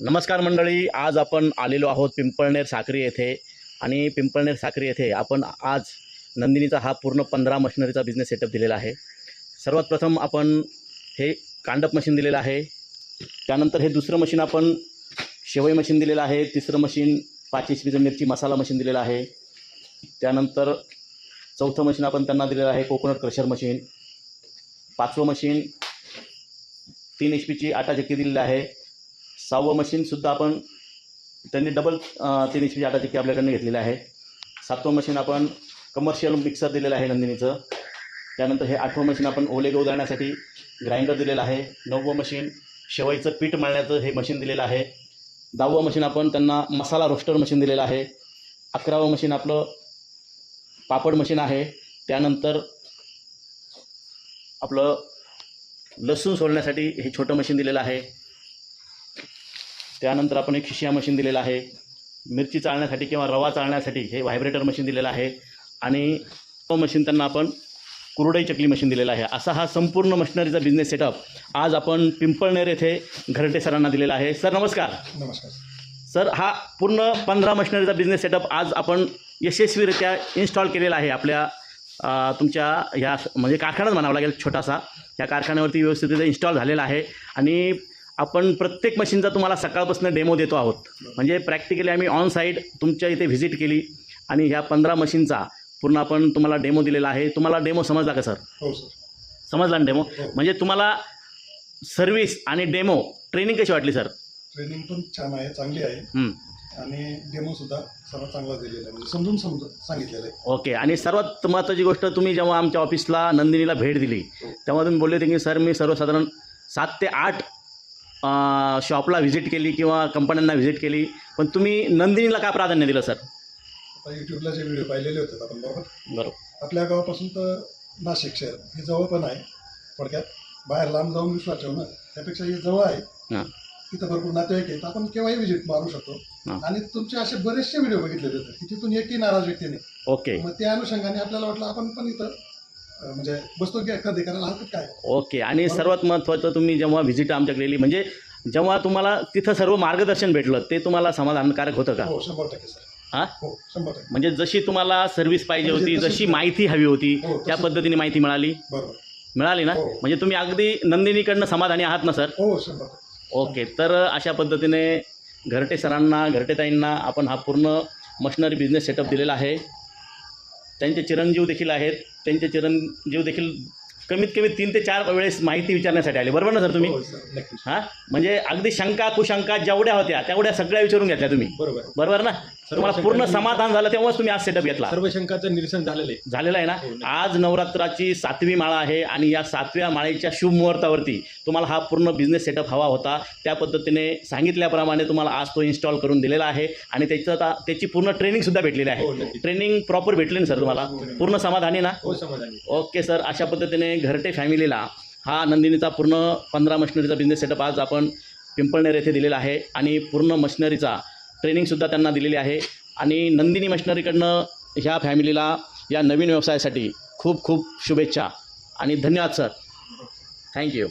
नमस्कार मंडळी आज आपण आलेलो आहोत पिंपळनेर साक्री येथे. आणि पिंपळनेर साक्री येथे आपण आज नंदिनीचा हा पूर्ण पंधरा मशिनरीचा बिझनेस सेटअप दिलेला आहे. सर्वात प्रथम आपण हे कांडप मशीन दिलेलं आहे. त्यानंतर हे दुसरं मशीन आपण शेवई मशीन दिलेलं आहे. तिसरं मशीन पाच एच मिरची मसाला मशीन दिलेलं आहे. त्यानंतर चौथं मशीन आपण त्यांना दिलेलं आहे कोकोनट क्रशर मशीन पाचवं मशीन तीन एच पीची आटा चक्की दिलेली आहे. सहावं मशीनसुद्धा आपण त्यांनी डबल तीन एच पीची आटा की आपल्याकडनं घेतलेली आहे. सातवं मशीन आपण कमर्शियल मिक्सर दिलेलं आहे नंदिनीचं. त्यानंतर हे आठवं मशीन आपण ओले गहू दळण्यासाठी ग्राइंडर दिलेलं आहे. नववं मशीन शेवईचं पीठ मळण्याचं हे मशीन दिलेलं आहे. दहावं मशीन आपण त्यांना मसाला रोस्टर मशीन दिलेलं आहे. अकरावं मशीन आपलं पापड मशीन आहे. त्यानंतर आपलं लसूण सोडण्यासाठी हे छोटं मशीन दिलेलं आहे. त्यानंतर आपण एक खिशिया मशीन दिलेलं आहे. मिरची चाळण्यासाठी किंवा रवा चाळण्यासाठी हे व्हायब्रेटर मशीन दिलेलं आहे. आणि तो मशीन त्यांना आपण कुरडई चकली मशीन दिलेलं आहे. असा हा संपूर्ण मशिनरीचा बिझनेस सेटअप आज आपण पिंपळनेर येथे घरटे सरांना दिलेला आहे. सर नमस्कार. नमस्कार. सर हा पूर्ण पंधरा मशिनरीचा बिझनेस सेटअप आज आपण यशस्वीरित्या इन्स्टॉल केलेला आहे. आपल्या तुमच्या ह्या म्हणजे कारखानाच म्हणावा लागेल छोटासा. या कारखान्यावरती व्यवस्थितरित्या इन्स्टॉल झालेला आहे. आणि आपण प्रत्येक मशीनचा तुम्हाला सकाळपासून डेमो देतो आहोत. म्हणजे प्रॅक्टिकली आम्ही ऑन साईट तुमच्या इथे व्हिजिट केली आणि ह्या पंधरा मशीनचा पूर्ण आपण तुम्हाला डेमो दिलेला आहे. तुम्हाला डेमो समजला का सर हो सर समजला ना डेमो हो. म्हणजे तुम्हाला सर्व्हिस आणि डेमो ट्रेनिंग कशी वाटली सर ट्रेनिंग पण छान आहे चांगली आहे. हं. आणि डेमो सुद्धा सर्वात चांगला दिलेला आहे. म्हणजे समजून समजून सांगितलेलं आहे. ओके आणि सर्वात महत्त्वाची गोष्ट तुम्ही जेव्हा आमच्या ऑफिसला नंदिनीला भेट दिली हो. तेव्हा तुम्ही बोलले होते की सर मी सर्वसाधारण सात ते आठ शॉपला व्हिजिट केली किंवा कंपन्यांना व्हिजिट केली. पण तुम्ही नंदिनीला का प्राधान्य दिलं सर? आता यूट्यूबला जे व्हिडिओ पाहिलेले होते आपण बरोबर बरोबर. आपल्या गावापासून तर नाशिक शहर हे जवळ पण आहे थोडक्यात. बाहेर लांब जाऊन विश्वास ठेवणं त्यापेक्षा हे जवळ आहे. हां. तिथं भरपूर नातेवाईक आहेत. आपण केव्हाही व्हिजिट मारू शकतो. आणि तुमचे असे बरेचसे व्हिडिओ बघितलेले होते. की तिथून एकही नाराज व्यक्ती नाही. ओके. मग त्या अनुषंगाने आपल्याला वाटलं आपण पण इथं म्हणजे बसतो की कधी करायला हरकत काय? ओके आणि सर्वात महत्त्वाचं तुम्ही जेव्हा व्हिजिट आमच्याकडे केली म्हणजे जेव्हा तुम्हाला तिथं सर्व मार्गदर्शन भेटलं ते तुम्हाला समाधानकारक होतं का? हो शंभर टक्के सर. हां? हो शंभर टक्के. म्हणजे जशी तुम्हाला सर्व्हिस पाहिजे म्हणजे होती तशी- जशी माहिती हवी होती हो, त्या पद्धतीने माहिती मिळाली? बरोबर. मिळाली ना? हो. म्हणजे तुम्ही अगदी नंदिनीकडनं समाधानी आहात ना सर? हो शंभर टक्के. ओके तर अशा पद्धतीने घरटे सरांना घरटेताईंना आपण हा पूर्ण मशिनरी बिझनेस सेटअप दिलेला आहे. त्यांचे चिरंजीव देखील आहेत. त्यांचे चिरंजीव देखील कमीत कमी तीन ते चार वेळेस माहिती विचारण्यासाठी आले. बरोबर ना सर तुम्ही? हो सर. नक्कीच. हां? म्हणजे अगदी शंका कुशंका जेवढ्या होत्या तेवढ्या सगळ्या विचारून घेतल्या तुम्ही. बरोबर. बरोबर ना? तुम्हाला पूर्ण शंकांनी- समाधान झालं तेव्हाच तुम्ही आज सेटअप घेतला. सर्व शंकाचं निरसन झालेलं आहे. झालेला आहे ना? हो. आज नवरात्राची सातवी माळा आहे आणि या सातव्या माळेच्या शुभ मुहूर्तावरती तुम्हाला हा पूर्ण बिझनेस सेटअप हवा होता. त्या पद्धतीने सांगितल्याप्रमाणे तुम्हाला आज तो इन्स्टॉल करून दिलेला आहे आणि त्याचं आता त्याची पूर्ण ट्रेनिंगसुद्धा भेटलेली हो, आहे नक्की. ट्रेनिंग प्रॉपर भेटली ना सर तुम्हाला? हो, हो. पूर्ण समाधानी ना? हो समाधानी. ओके सर अशा पद्धतीने घरटे फॅमिलीला हा नंदिनीचा पूर्ण पंधरा मशिनरीचा बिझनेस सेटअप आज आपण पिंपळनेर येथे दिलेला आहे आणि पूर्ण मशिनरीचा ट्रेनिंगसुद्धा त्यांना दिलेली आहे. आणि नंदिनी मशिनरीकडनं ह्या फॅमिलीला या नवीन व्यवसायासाठी खूप खूप शुभेच्छा. आणि धन्यवाद सर थँक्यू